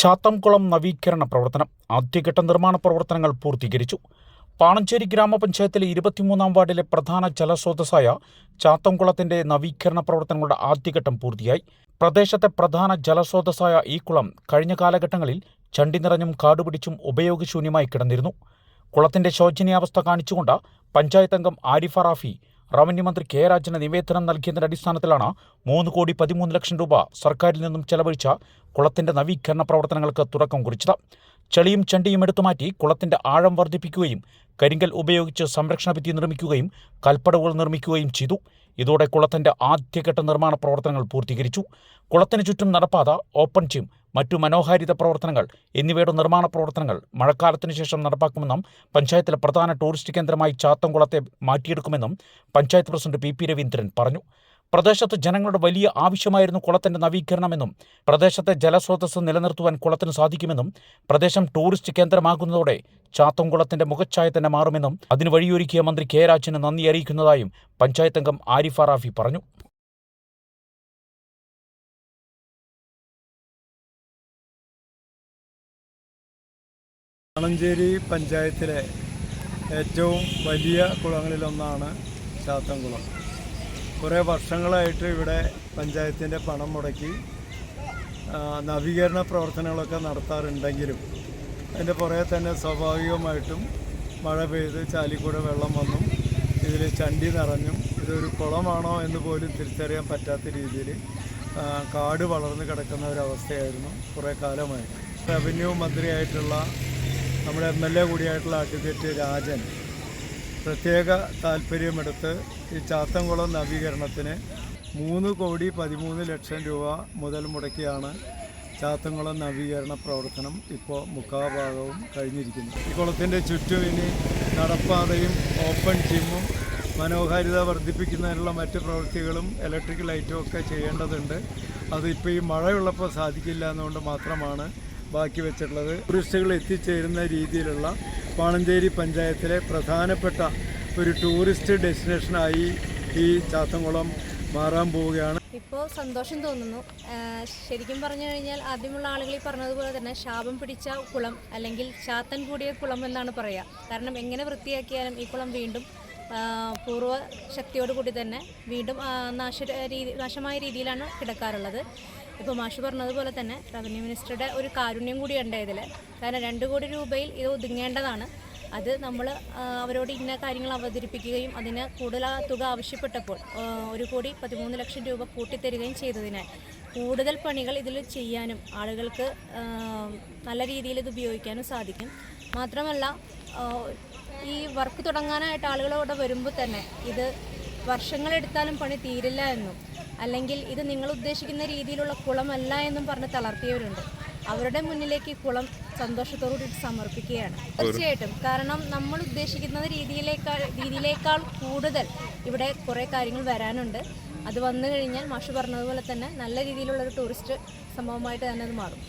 ചാത്തംകുളം നവീകരണ പ്രവർത്തനം ആദ്യഘട്ട നിർമ്മാണ പ്രവർത്തനങ്ങൾ പൂർത്തീകരിച്ചു. പാണഞ്ചേരി ഗ്രാമപഞ്ചായത്തിലെ ഇരുപത്തിമൂന്നാം വാർഡിലെ പ്രധാന ജലസ്രോതസ്സായ ചാത്തംകുളത്തിന്റെ നവീകരണ പ്രവർത്തനങ്ങളുടെ ആദ്യഘട്ടം പൂർത്തിയായി. പ്രദേശത്തെ പ്രധാന ജലസ്രോതസ്സായ ഈ കുളം കഴിഞ്ഞ കാലഘട്ടങ്ങളിൽ ചണ്ടി നിറഞ്ഞും കാടുപിടിച്ചും ഉപയോഗശൂന്യമായി കിടന്നിരുന്നു. കുളത്തിന്റെ ശോചനീയാവസ്ഥ കാണിച്ചുകൊണ്ട് പഞ്ചായത്തംഗം ആരിഫ റാഫി റവന്യൂ മന്ത്രി കെ രാജന് നിവേദനം നൽകിയതിന്റെ അടിസ്ഥാനത്തിലാണ് മൂന്ന് കോടി പതിമൂന്ന് ലക്ഷം രൂപ സർക്കാരിൽ നിന്നും ചെലവഴിച്ച കുളത്തിന്റെ നവീകരണ പ്രവർത്തനങ്ങൾക്ക് തുടക്കം കുറിച്ചത്. ചെളിയും ചണ്ടിയും എടുത്തുമാറ്റി കുളത്തിന്റെ ആഴം വർദ്ധിപ്പിക്കുകയും കരിങ്കൽ ഉപയോഗിച്ച് സംരക്ഷണ ഭിത്തി നിർമ്മിക്കുകയും കൽപ്പടവുകൾ നിർമ്മിക്കുകയും ചെയ്തു. ഇതോടെ കുളത്തിന്റെ ആദ്യഘട്ട നിർമ്മാണ പ്രവർത്തനങ്ങൾ പൂർത്തീകരിച്ചു. കുളത്തിന് ചുറ്റും നടപ്പാത ഓപ്പൺ ജിം മറ്റു മനോഹാരിത പ്രവർത്തനങ്ങൾ എന്നിവയുടെ നിർമ്മാണ പ്രവർത്തനങ്ങൾ മഴക്കാലത്തിനു ശേഷം നടപ്പാക്കുമെന്നും പഞ്ചായത്തിലെ പ്രധാന ടൂറിസ്റ്റ് കേന്ദ്രമായി ചാത്തംകുളത്തെ മാറ്റിയെടുക്കുമെന്നും panchayat president P P Raveendran പറഞ്ഞു. പ്രദേശത്ത് ജനങ്ങളുടെ വലിയ ആവശ്യമായിരുന്നു കുളത്തിന്റെ നവീകരണമെന്നും പ്രദേശത്തെ ജലസ്രോതസ് നിലനിർത്തുവാൻ കുളത്തിന് സാധിക്കുമെന്നും പ്രദേശം ടൂറിസ്റ്റ് കേന്ദ്രമാകുന്നതോടെ ചാത്തംകുളത്തിന്റെ മുഖച്ഛായ തന്നെ മാറുമെന്നും അതിന് വഴിയൊരുക്കിയ മന്ത്രി കെ രാജന് നന്ദി അറിയിക്കുന്നതായും പഞ്ചായത്ത് അംഗം ആരിഫ റാഫി പറഞ്ഞു. ആളഞ്ചേരി പഞ്ചായത്തിലെ ഏറ്റവും വലിയ കുളങ്ങളിലൊന്നാണ് ചാത്തൻകുളം കുറേ വർഷങ്ങളായിട്ട് ഇവിടെ പഞ്ചായത്തിന്റെ പണം മുടക്കി നവീകരണ പ്രവർത്തനങ്ങളൊക്കെ നടത്താറുണ്ടെങ്കിലും അതിന്റെ പുറകെ തന്നെ സ്വാഭാവികമായിട്ടും മഴ പെയ്ത് ചാലിക്കൂടെ വെള്ളം വന്നും ഇതിൽ ചണ്ടി നിറഞ്ഞും ഇതൊരു കുളമാണോ എന്ന് പോലും തിരിച്ചറിയാൻ പറ്റാത്ത രീതിയിൽ കാട് വളർന്നു കിടക്കുന്ന ഒരവസ്ഥയായിരുന്നു കുറേ കാലമായി റവന്യൂ മന്ത്രിയായിട്ടുള്ള നമ്മുടെ എം എൽ എ കൂടിയായിട്ടുള്ള അഡ്വക്കേറ്റ് രാജൻ പ്രത്യേക താല്പര്യമെടുത്ത് ഈ ചാത്തൻകുളം നവീകരണത്തിന് മൂന്ന് കോടി പതിമൂന്ന് ലക്ഷം രൂപ മുതൽ മുടക്കിയാണ് ചാത്തൻകുളം നവീകരണ പ്രവർത്തനം ഇപ്പോൾ മുക്കാഭാഗവും കഴിഞ്ഞിരിക്കുന്നത്. ഈ കുളത്തിന്റെ ചുറ്റും ഇനി നടപ്പാതയും ഓപ്പൺ ജിമ്മും മനോഹാരിത വർദ്ധിപ്പിക്കുന്നതിനുള്ള മറ്റ് പ്രവൃത്തികളും ഇലക്ട്രിക് ലൈറ്റും ഒക്കെ ചെയ്യേണ്ടതുണ്ട്. അതിപ്പോൾ ഈ മഴയുള്ളപ്പോൾ സാധിക്കില്ല എന്നുകൊണ്ട് മാത്രമാണ് ബാക്കി വെച്ചിട്ടുള്ളത്. ടൂറിസ്റ്റുകൾ എത്തിച്ചേരുന്ന രീതിയിലുള്ള പാണഞ്ചേരി പഞ്ചായത്തിലെ പ്രധാനപ്പെട്ട ഒരു ടൂറിസ്റ്റ് ഡെസ്റ്റിനേഷനായി ഈ ചാത്തംകുളം മാറാൻ പോവുകയാണ്. ഇപ്പോൾ സന്തോഷം തോന്നുന്നു. ശരിക്കും പറഞ്ഞു കഴിഞ്ഞാൽ ആദ്യമുള്ള ആളുകൾ ഈ പറഞ്ഞതുപോലെ തന്നെ ശാപം പിടിച്ച കുളം അല്ലെങ്കിൽ ചാത്തൻ കൂടിയ കുളം എന്നാണ് പറയുക കാരണം എങ്ങനെ വൃത്തിയാക്കിയാലും ഈ കുളം വീണ്ടും പൂർവ ശക്തിയോടുകൂടി തന്നെ വീണ്ടും നാശ രീതി നാശമായ രീതിയിലാണ് കിടക്കാറുള്ളത്. ഇപ്പോൾ മാഷ് പറഞ്ഞതുപോലെ തന്നെ റവന്യൂ മിനിസ്റ്ററുടെ ഒരു കാരുണ്യം കൂടി ഉണ്ട് ഇതിൽ കാരണം രണ്ട് കോടി രൂപയിൽ ഇത് ഒതുങ്ങേണ്ടതാണ്. അത് നമ്മൾ അവരോട് ഇന്ന കാര്യങ്ങൾ അവതരിപ്പിക്കുകയും അതിന് കൂടുതൽ തുക ആവശ്യപ്പെട്ടപ്പോൾ ഒരു കോടി പതിമൂന്ന് ലക്ഷം രൂപ കൂട്ടിത്തരികയും ചെയ്തതിനാൽ കൂടുതൽ പണികൾ ഇതിൽ ചെയ്യാനും ആളുകൾക്ക് നല്ല രീതിയിൽ ഇത് ഉപയോഗിക്കാനും സാധിക്കും. മാത്രമല്ല ഈ വർക്ക് തുടങ്ങാനായിട്ട് ആളുകളോട് വരുമ്പോൾ തന്നെ ഇത് വർഷങ്ങളെടുത്താലും പണി തീരില്ല എന്നും അല്ലെങ്കിൽ ഇത് നിങ്ങൾ ഉദ്ദേശിക്കുന്ന രീതിയിലുള്ള കുളമല്ല എന്നും പറഞ്ഞ് തളർത്തിയവരുണ്ട്. അവരുടെ മുന്നിലേക്ക് കുളം സന്തോഷത്തോടുകൂടി സമർപ്പിക്കുകയാണ്. തീർച്ചയായിട്ടും. കാരണം നമ്മൾ ഉദ്ദേശിക്കുന്ന രീതിയിലേക്കാൾ രീതിയിലേക്കാൾ കൂടുതൽ ഇവിടെ കുറേ കാര്യങ്ങൾ വരാനുണ്ട്. അത് വന്നു കഴിഞ്ഞാൽ മാഷ് പറഞ്ഞതുപോലെ തന്നെ നല്ല രീതിയിലുള്ള ഒരു ടൂറിസ്റ്റ് സംഭവമായിട്ട് തന്നെ അത് മാറും.